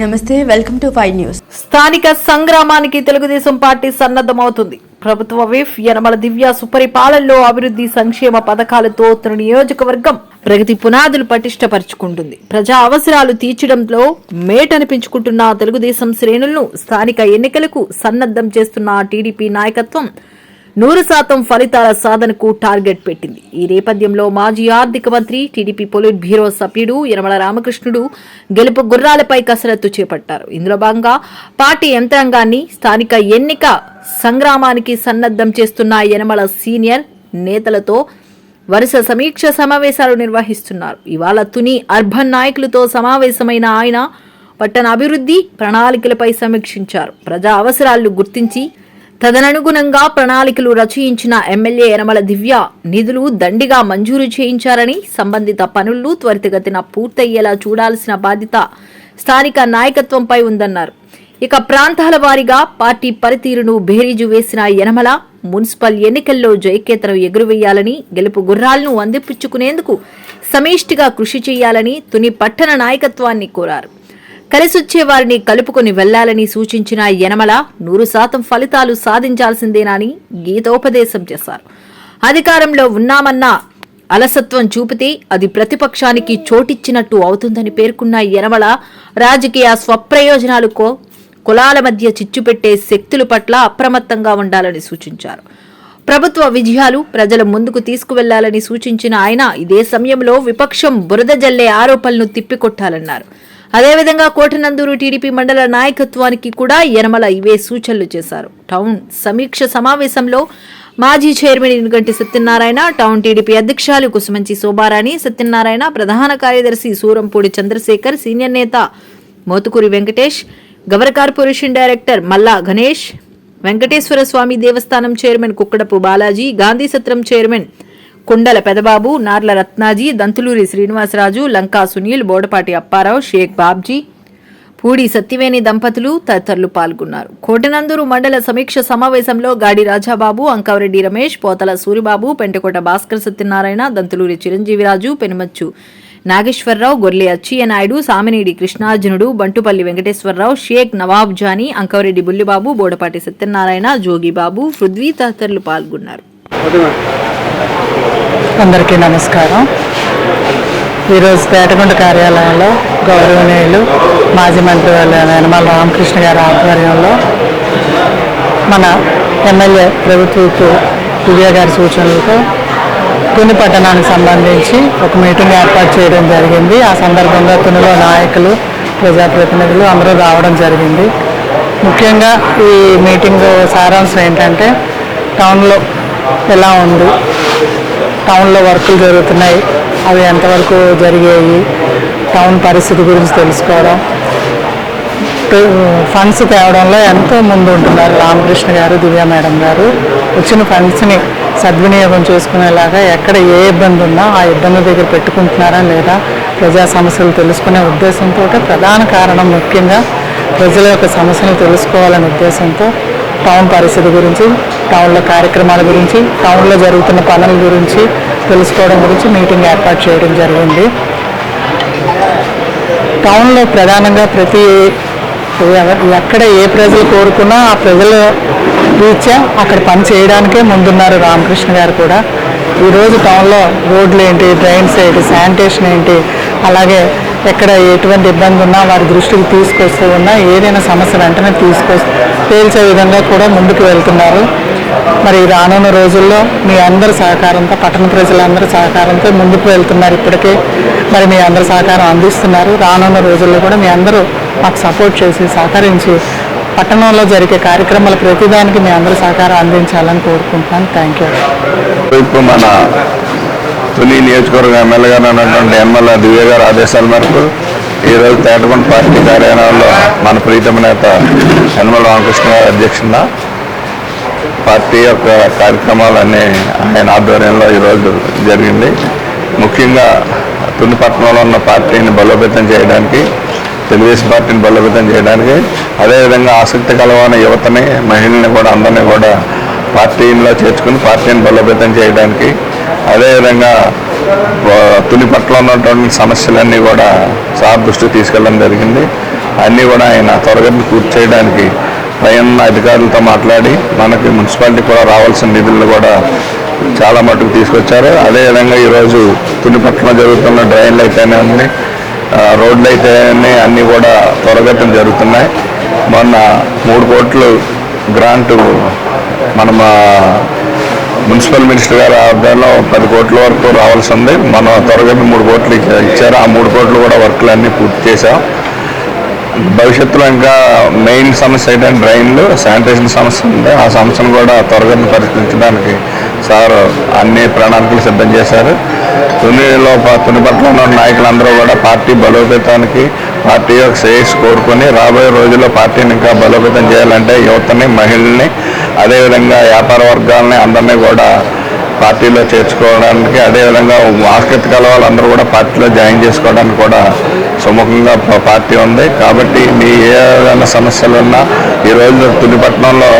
నమస్తే welcome to five news. స్థానిక సంగ్రామానికి Telugu Desam party సన్నద్ధమవుతుంది. ప్రభుత్వ విఫ్ యనమల దివ్య సుపరిపాలనలో అభివృద్ధి సంక్షేమ పథకాలతో తన నియోజకవర్గం ప్రగతి పునాదులు పటిష్టపరుచుకుంటుంది. ప్రజా అవసరాలు తీర్చడంలో మేటనిపించుకుంటున్న తెలుగుదేశం శ్రేణులను స్థానిక ఎన్నికలకు సన్నద్ధం చేస్తున్న టీడీపీ నాయకత్వం నూరు శాతం ఫలితాల సాధనకు టార్గెట్ పెట్టింది. ఈ నేపథ్యంలో మాజీ ఆర్థిక మంత్రి టీడీపీ పొలిట్ బ్యూరో సభ్యుడు యనమల రామకృష్ణుడు గెలుపు గుర్రాలపై కసరత్తు చేపట్టారు. ఇందులో భాగంగా పార్టీ యంత్రాంగాన్ని స్థానిక ఎన్నిక సంగ్రామానికి సన్నద్ధం చేస్తున్న యనమల సీనియర్ నేతలతో వరుస సమీక్ష సమావేశాలు నిర్వహిస్తున్నారు. ఇవాళ తుని అర్బన్ నాయకులతో సమావేశమైన ఆయన పట్టణ అభివృద్ధి ప్రణాళికలపై సమీక్షించారు. ప్రజా అవసరాలు గుర్తించి తదననుగుణంగా ప్రణాళికలు రచయించిన ఎమ్మెల్యే యనమల దివ్య నిధులు దండిగా మంజూరు చేయించారని సంబంధిత పనులు త్వరితగతిన పూర్తయ్యేలా చూడాల్సిన బాధ్యత స్థానిక నాయకత్వంపై ఉందన్నారు. ఇక ప్రాంతాల వారీగా పార్టీ పనితీరును బేరీజు వేసిన యనమల మున్సిపల్ ఎన్నికల్లో జయకేతనం ఎగురువేయాలని గెలుపు గుర్రాలను అందిపుచ్చుకునేందుకు సమిష్టిగా కృషి చేయాలని తుని పట్టణ నాయకత్వాన్ని కోరారు. కలిసొచ్చే వారిని కలుపుకొని వెళ్ళాలని సూచించిన యనమల నూరు శాతం ఫలితాలు సాధించాల్సిందేనని గీతోపదేశం చేశారు. అధికారంలో ఉన్నామన్న అలసత్వం చూపితే అది ప్రతిపక్షానికి చోటిచ్చినట్టు అవుతుందని పేర్కొన్న యనమల రాజకీయ స్వప్రయోజనాలకో కులాల మధ్య చిచ్చుపెట్టే శక్తుల పట్ల అప్రమత్తంగా ఉండాలని సూచించారు. ప్రభుత్వ విజయాలు ప్రజల ముందుకు తీసుకువెళ్ళాలని సూచించిన ఆయన ఇదే సమయంలో విపక్షం బురద జల్లే ఆరోపణలను తిప్పికొట్టాలన్నారు. అదేవిధంగా కోటనందూరు టీడీపీ మండల నాయకత్వానికి కూడా యనమల ఇవే సూచనలు చేశారు. టౌన్ సమీక్ష సమావేశంలో మాజీ chairman Inuganti Satyanarayana town TDP అధ్యక్షులు కుసుమంచి శోభారాణి సత్యనారాయణ ప్రధాన కార్యదర్శి సూరంపూడి చంద్రశేఖర్ సీనియర్ నేత మోతుకూరి వెంకటేష్ గవర్ కార్పొరేషన్ డైరెక్టర్ మల్లా గణేష్ వెంకటేశ్వర స్వామి దేవస్థానం చైర్మన్ కుక్కడపు బాలాజీ గాంధీ సత్రం చైర్మన్ కుండల పెదబాబు నార్ల రత్నాజీ దంతులూరి శ్రీనివాసరాజు లంకా సునీల్ బోడపాటి అప్పారావు షేక్ బాబ్జీ పూడి సత్యవేణి దంపతులు తదితరులు పాల్గొన్నారు. కోటనందూరు మండల సమీక్ష సమావేశంలో గాడి రాజాబాబు అంకవరెడ్డి రమేష్ పోతల సూరిబాబు పెంటకోట భాస్కర్ సత్యనారాయణ దంతులూరి చిరంజీవిరాజు పెనుమచ్చు నాగేశ్వరరావు గొర్లె అచ్చయ్య నాయుడు సామినేడి కృష్ణార్జునుడు బంటుపల్లి వెంకటేశ్వరరావు షేక్ నవాబ్ జానీ అంకవరెడ్డి బుల్లిబాబు బోడపాటి సత్యనారాయణ జోగిబాబు పృథ్వీ తదితరులు పాల్గొన్నారు. అందరికీ నమస్కారం. ఈరోజు పేటగుంట కార్యాలయంలో గౌరవనీయులు మాజీ మంత్రి వాళ్ళ యనమల రామకృష్ణ గారి ఆధ్వర్యంలో మన ఎమ్మెల్యే ప్రభుత్వపు దివ్య గారి సూచనలతో తుని పట్టణానికి సంబంధించి ఒక మీటింగ్ ఏర్పాటు చేయడం జరిగింది. ఆ సందర్భంగా తునిలో నాయకులు ప్రజాప్రతినిధులు అందరూ రావడం జరిగింది. ముఖ్యంగా ఈ మీటింగ్ సారాంశం ఏంటంటే టౌన్లో ఎలా ఉంది టౌన్లో వర్కులు జరుగుతున్నాయి. అవి ఎంతవరకు జరిగాయి టౌన్ పరిస్థితి గురించి తెలుసుకోవడం. ఫండ్స్ తేవడంలో ఎంతో ముందు ఉంటున్నారు రామకృష్ణ గారు దివ్య మేడం గారు. వచ్చిన ఫండ్స్ని సద్వినియోగం చేసుకునేలాగా ఎక్కడ ఏ ఇబ్బంది ఉన్నా ఆ ఇబ్బంది దగ్గర పెట్టుకుంటున్నారా లేదా ప్రజా సమస్యలు తెలుసుకునే ఉద్దేశంతో ప్రధాన కారణం ముఖ్యంగా ప్రజల యొక్క సమస్యలు తెలుసుకోవాలనే ఉద్దేశంతో టౌన్ పరిస్థితి గురించి టౌన్లో కార్యక్రమాల గురించి టౌన్లో జరుగుతున్న పనుల గురించి తెలుసుకోవడం గురించి మీటింగ్ ఏర్పాటు చేయడం జరిగింది. టౌన్లో ప్రధానంగా ప్రతి ఎక్కడ ఏ ప్రజలు కోరుకున్నా ఆ ప్రజల రీత్యా అక్కడ పని చేయడానికే ముందున్నారు రామకృష్ణ గారు కూడా. ఈరోజు టౌన్లో రోడ్లు ఏంటి డ్రైన్స్ ఏంటి శానిటేషన్ ఏంటి అలాగే ఎక్కడ ఎటువంటి ఇబ్బంది ఉన్నా వారి దృష్టికి తీసుకొస్తూ ఉన్నా ఏదైనా సమస్య వెంటనే తీసుకొ తేల్చే విధంగా కూడా ముందుకు వెళ్తున్నారు. మరి రానున్న రోజుల్లో మీ అందరి సహకారంతో పట్టణ ప్రజలందరి సహకారంతో ముందుకు వెళ్తున్నారు ఇప్పటికే. మరి మీ అందరి సహకారం అందిస్తున్నారు. రానున్న రోజుల్లో కూడా మీ అందరూ మాకు సపోర్ట్ చేసి సహకరించి పట్టణంలో జరిగే కార్యక్రమాల ప్రతిదానికి మీ అందరి సహకారం అందించాలని కోరుకుంటున్నాను. థ్యాంక్ యూ ఇప్పుడు మన తొలి నియోజకవర్గ ఎమ్మెల్యేగా ఉన్నటువంటి ఎమ్మెల్యే దివ్య గారు ఆదేశాల మేరకు ఈరోజు తేటకొండ పార్టీ కార్యాలయంలో మన ప్రీతమ నేత యనమల రామకృష్ణ గారి పార్టీ యొక్క కార్యక్రమాలన్నీ ఆయన ఆధ్వర్యంలో ఈరోజు జరిగింది. ముఖ్యంగా తుని పట్టణంలో ఉన్న పార్టీని బలోపేతం చేయడానికి తెలుగుదేశం పార్టీని బలోపేతం చేయడానికి అదేవిధంగా ఆసక్తి కలవని యువతని మహిళల్ని కూడా అందరినీ కూడా పార్టీలో చేర్చుకుని పార్టీని బలోపేతం చేయడానికి అదేవిధంగా తుని పట్ల ఉన్నటువంటి సమస్యలన్నీ కూడా సార్ దృష్టికి తీసుకెళ్ళడం జరిగింది. అన్నీ కూడా ఆయన త్వరగతిని పూర్తి చేయడానికి పైన అధికారులతో మాట్లాడి మనకి మున్సిపాలిటీ కూడా రావాల్సిన నిధులను కూడా చాలా మటుకు తీసుకొచ్చారు. అదేవిధంగా ఈరోజు తునిపట్ల జరుగుతున్న డ్రైన్లు అయితేనే ఉంది రోడ్లు అయితేనే అన్నీ కూడా త్వరగతం జరుగుతున్నాయి. మొన్న మూడు కోట్లు గ్రాంటు మన మున్సిపల్ మినిస్టర్ గారు ఆధ్వర్యంలో పది కోట్ల వరకు రావాల్సి ఉంది మనం త్వరగా మూడు కోట్లు ఇచ్చారు. ఆ మూడు కోట్లు కూడా వర్క్లన్నీ పూర్తి చేశాం. భవిష్యత్తులో ఇంకా మెయిన్ సమస్య అయితే డ్రైన్లు శానిటేషన్ సమస్య ఉంది. ఆ సమస్యను కూడా త్వరగా పరిష్కరించడానికి సార్ అన్ని ప్రణాళికలు సిద్ధం చేశారు. తునిలో తుని పట్ల ఉన్న నాయకులందరూ కూడా పార్టీ బలోపేతానికి పార్టీ యొక్క శ్రేయస్ కోరుకొని రాబోయే రోజుల్లో పార్టీని ఇంకా బలోపేతం చేయాలంటే యువతని మహిళల్ని అదేవిధంగా వ్యాపార వర్గాలని అందరినీ కూడా పార్టీలో చేర్చుకోవడానికి అదేవిధంగా ఆసక్తి కల వాళ్ళందరూ కూడా పార్టీలో జాయిన్ చేసుకోవడానికి కూడా సుముఖంగా పార్టీ ఉంది. కాబట్టి మీ ఏదైనా సమస్యలు ఉన్నా ఈరోజు తునిపట్నంలో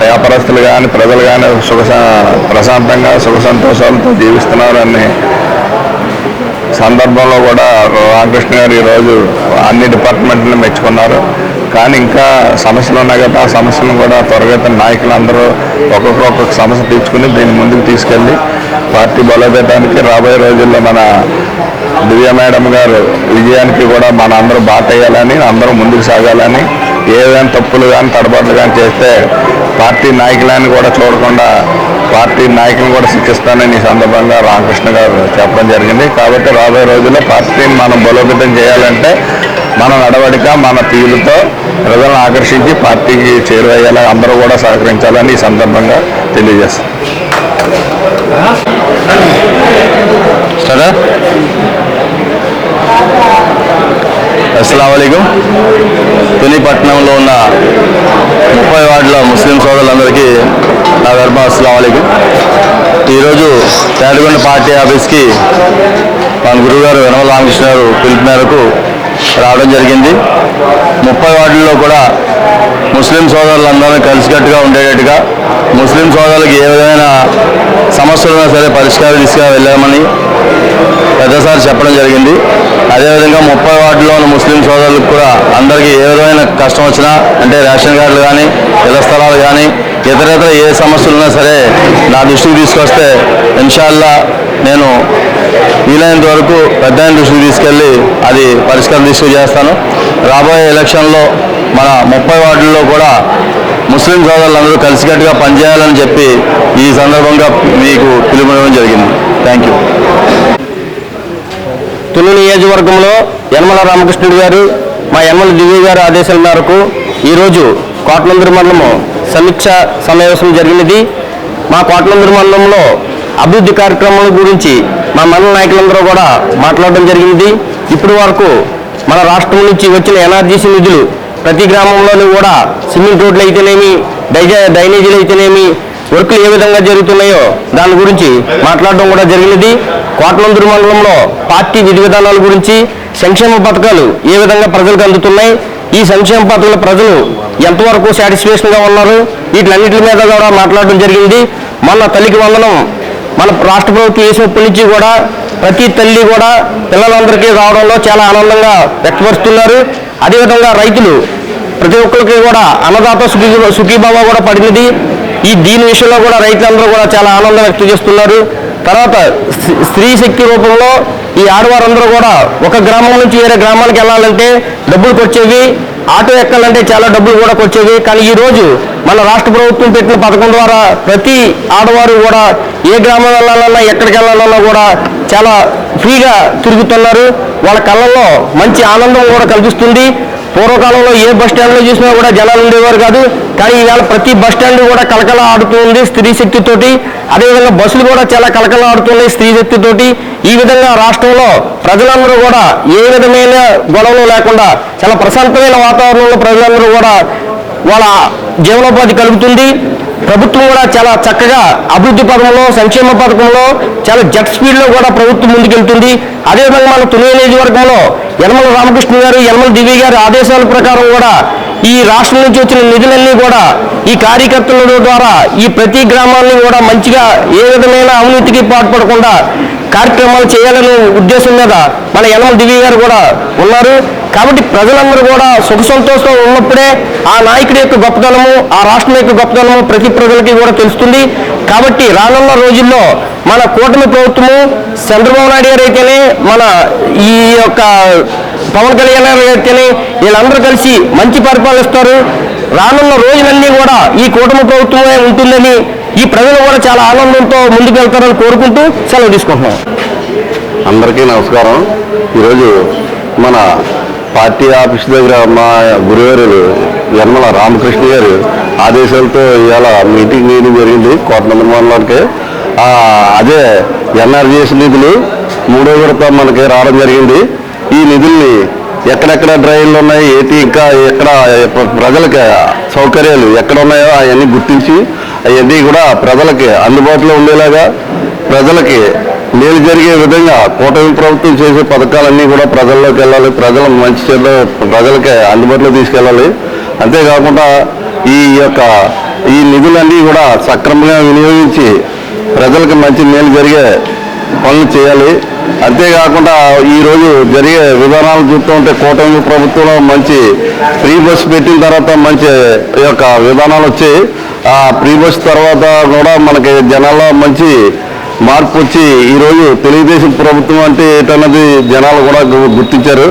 వ్యాపారస్తులు కానీ ప్రజలు కానీ సుఖ ప్రశాంతంగా సుఖ సంతోషాలతో జీవిస్తున్నారని సందర్భంలో కూడా రామకృష్ణ గారు ఈరోజు అన్ని డిపార్ట్మెంట్లను మెచ్చుకున్నారు. కానీ ఇంకా సమస్యలు ఉన్నాయి కదా ఆ సమస్యలను కూడా త్వరగా నాయకులందరూ ఒక్కొక్క ఒక్కొక్క సమస్య తీర్చుకుని దీన్ని ముందుకు తీసుకెళ్ళి పార్టీ బలోపేతానికి రాబోయే రోజుల్లో మన దివ్య మేడం గారు విజయానికి కూడా మన అందరూ బాట అందరూ ముందుకు సాగాలని ఏదైనా తప్పులు కానీ తడబాట్లు కానీ చేస్తే పార్టీ నాయకులని కూడా చూడకుండా పార్టీ నాయకులను కూడా శిక్షిస్తానని ఈ సందర్భంగా రామకృష్ణ గారు చెప్పడం జరిగింది. కాబట్టి రాబోయే రోజుల్లో పార్టీని మనం బలోపేతం చేయాలంటే మన నడవడిక మన తీరుతో ప్రజలను ఆకర్షించి పార్టీకి చేరువయ్యేలా అందరూ కూడా సహకరించాలని ఈ సందర్భంగా తెలియజేస్తాం. స్టార్టా అస్సలం తునిపట్నంలో ఉన్న ముప్పై వార్డుల ముస్లిం సోదరులందరికీ నా గర్భ అస్సలం ఈరోజు తేటగొండ పార్టీ ఆఫీస్కి మన గురువుగారు వెనమల రామకృష్ణ గారు పిలుపు మేరకు రావడం జరిగింది. ముప్పై వార్డుల్లో కూడా ముస్లిం సోదరులందరూ కలిసికట్టుగా ఉండేటట్టుగా ముస్లిం సోదరులకు ఏ విధమైన సమస్యలున్నా సరే పరిష్కారం వెళ్ళామని పెద్దసారి చెప్పడం జరిగింది. అదేవిధంగా ముప్పై వార్డులో ఉన్న ముస్లిం సోదరులకు కూడా అందరికీ ఏ విధమైన కష్టం వచ్చినా అంటే రేషన్ కార్డులు కానీ ఇళ్ళ స్థలాలు కానీ ఇతరేతర ఏ సమస్యలు ఉన్నా సరే నా దృష్టికి తీసుకొస్తే ఇన్షాల్లా నేను వీలైనంత వరకు పెద్ద దృష్టికి తీసుకెళ్ళి అది పరిష్కారం తీసుకు చేస్తాను. రాబోయే ఎలక్షన్లో మన ముప్పై వార్డుల్లో కూడా ముస్లిం సోదరులందరూ కలిసికట్టుగా పనిచేయాలని చెప్పి ఈ సందర్భంగా మీకు పిలుపునివ్వడం జరిగింది. థ్యాంక్ తులు నియోజకవర్గంలో యనమల రామకృష్ణుడు గారు మా యనమల దివ్య గారి ఆదేశాల మేరకు ఈరోజు కోట్లందూరు మండలము సమీక్ష సమావేశం జరిగినది. మా కోట్లందూరు మండలంలో అభివృద్ధి కార్యక్రమాల గురించి మా మండల నాయకులందరూ కూడా మాట్లాడడం జరిగింది ఇప్పటి వరకు మన రాష్ట్రం నుంచి వచ్చిన ఎన్ఆర్జీసీ నిధులు ప్రతి గ్రామంలోనూ కూడా సిమెంట్ రోడ్లు అయితేనేమి డైజ డ్రైనేజీలు అయితేనేమి వర్క్లు ఏ విధంగా జరుగుతున్నాయో దాని గురించి మాట్లాడడం కూడా జరిగినది. కోట్లందూరు మండలంలో పార్టీ విధి విధానాల గురించి సంక్షేమ పథకాలు ఏ విధంగా ప్రజలకు అందుతున్నాయి. ఈ సంక్షేమ పథకాల ప్రజలు ఎంతవరకు సాటిస్ఫాక్షన్గా ఉన్నారు? వీటిలన్నింటి మీద కూడా మాట్లాడడం జరిగింది. మన తల్లికి వందనం మన రాష్ట్ర ప్రభుత్వం వేసినప్పటి నుంచి కూడా ప్రతి తల్లి కూడా పిల్లలందరికీ రావడంలో చాలా ఆనందంగా వ్యక్తపరుస్తున్నారు. అదేవిధంగా రైతులు ప్రతి ఒక్కరికి కూడా అన్నదాత సుఖీ సుఖీభావ కూడా పడినది. ఈ దీని విషయంలో కూడా రైతులందరూ కూడా చాలా ఆనందం వ్యక్తం చేస్తున్నారు. తర్వాత స్త్రీ- శక్తి రూపంలో ఈ ఆడవారందరూ కూడా ఒక గ్రామం నుంచి వేరే గ్రామానికి వెళ్ళాలంటే డబ్బులు కొచ్చేవి ఆటో ఎక్కాలంటే చాలా డబ్బులు కూడా కొచ్చేవి కానీ ఈ రోజు మన రాష్ట్ర ప్రభుత్వం పెట్టిన పథకం ద్వారా ప్రతి ఆడవారు కూడా ఏ గ్రామం వెళ్ళాలన్నా ఎక్కడికి వెళ్ళాలన్నా కూడా చాలా ఫ్రీగా తిరుగుతున్నారు. వాళ్ళ కళ్ళల్లో మంచి ఆనందం కూడా కల్పిస్తుంది పూర్వకాలంలో ఏ బస్ స్టాండ్లో చూసినా కూడా జనాలు ఉండేవారు కాదు. కానీ ఈవేళ ప్రతి బస్ స్టాండ్ కూడా కలకల ఆడుతూ ఉంది స్త్రీ శక్తితోటి అదేవిధంగా బస్సులు కూడా చాలా కలకల ఆడుతున్నాయి స్త్రీ శక్తితోటి. ఈ విధంగా రాష్ట్రంలో ప్రజలందరూ కూడా ఏ విధమైన గొడవలు లేకుండా చాలా ప్రశాంతమైన వాతావరణంలో ప్రజలందరూ కూడా వాళ్ళ జీవనోపాధి కలుగుతుంది. ప్రభుత్వం కూడా చాలా చక్కగా అభివృద్ధి పథకంలో సంక్షేమ పథకంలో చాలా జెట్ స్పీడ్లో కూడా ప్రభుత్వం ముందుకెళ్తుంది. అదేవిధంగా మన తుని నియోజకవర్గంలో యనమల రామకృష్ణ గారు యనమల దివ్య గారి ఆదేశాల ప్రకారం కూడా ఈ రాష్ట్రం నుంచి వచ్చిన నిధులన్నీ కూడా ఈ కార్యకర్తల ద్వారా ఈ ప్రతి గ్రామాన్ని కూడా మంచిగా ఏ విధమైన అవినీతికి పాటుపడకుండా కార్యక్రమాలు చేయాలనే ఉద్దేశం మీద మన యనమల దివ్య గారు కూడా ఉన్నారు. కాబట్టి ప్రజలందరూ కూడా సుఖ సంతోషం ఉన్నప్పుడే ఆ నాయకుడి యొక్క గొప్పతనము ఆ రాష్ట్రం యొక్క గొప్పతనము ప్రతి ప్రజలకి కూడా తెలుస్తుంది. కాబట్టి రానున్న రోజుల్లో మన కూటమి ప్రభుత్వము చంద్రబాబు నాయుడు గారు అయితేనే మన ఈ యొక్క పవన్ కళ్యాణ్ గారు అయితేనే వీళ్ళందరూ కలిసి మంచి పరిపాలిస్తారు. రానున్న రోజులన్నీ కూడా ఈ కూటమి ప్రభుత్వమే ఉంటుందని ఈ ప్రజలు కూడా చాలా ఆనందంతో ముందుకు వెళ్తారని కోరుకుంటూ సెలవు తీసుకుంటున్నాం. అందరికీ నమస్కారం. ఈరోజు మన పార్టీ ఆఫీస్ దగ్గర మా గురువారు యనమల రామకృష్ణ గారు ఆదేశాలతో ఇవాళ మీటింగ్ వేయడం జరిగింది కోట మండలానికి అదే ఎన్ఆర్జీఎస్ నిధులు మూడో విడత మనకి రావడం జరిగింది. ఈ నిధుల్ని ఎక్కడెక్కడ డ్రైన్లు ఉన్నాయి ఏటీ ఇంకా ఎక్కడ ప్రజలకి సౌకర్యాలు ఎక్కడ ఉన్నాయో అవన్నీ గుర్తించి అవన్నీ కూడా ప్రజలకి అందుబాటులో ఉండేలాగా ప్రజలకి మేలు జరిగే విధంగా కూటమి ప్రభుత్వం చేసే పథకాలన్నీ కూడా ప్రజల్లోకి వెళ్ళాలి. ప్రజల మంచి చెడ్డ ప్రజలకి అందుబాటులో తీసుకెళ్ళాలి. అంతేకాకుండా ఈ యొక్క ఈ నిధులన్నీ కూడా సక్రమంగా వినియోగించి ప్రజలకు మంచి మేలు జరిగే పనులు చేయాలి. అంతేకాకుండా ఈరోజు జరిగే విధానాలు చూస్తూ ఉంటే కూటమి ప్రభుత్వంలో మంచి ఫ్రీ బస్ పెట్టిన తర్వాత మంచి ఈ యొక్క విధానాలు వచ్చాయి. ఆ ఫ్రీ బస్ తర్వాత కూడా మనకి జనాల్లో మంచి మార్పు వచ్చి ఈరోజు తెలుగుదేశం ప్రభుత్వం అంటే ఏంటన్నది జనాలు కూడా గుర్తించారు.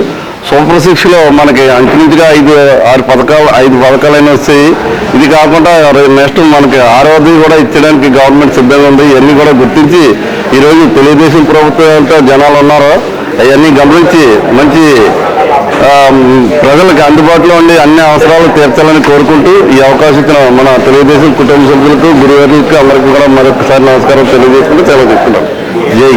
సూపర్ సిక్స్లో మనకి అంచుమించుగా ఐదు ఆరు పథకాలు ఐదు పథకాలైనా వస్తాయి. ఇది కాకుండా నెక్స్ట్ మనకి ఆరోగ్యం కూడా ఇచ్చడానికి గవర్నమెంట్ సిద్ధంగా ఉంది. ఇవన్నీ కూడా గుర్తించి ఈరోజు తెలుగుదేశం ప్రభుత్వంతో జనాలు ఉన్నారో. అవన్నీ గమనించి మంచి ప్రజలకు అందుబాటులో ఉండి అన్ని అవసరాలు తీర్చాలని కోరుకుంటూ ఈ అవకాశం ఇచ్చిన మన తెలుగుదేశం కుటుంబ సభ్యులకు గురువారికి అందరికీ కూడా మరొకసారి నమస్కారం తెలియజేసుకుంటూ తెలియజేస్తున్నాం జై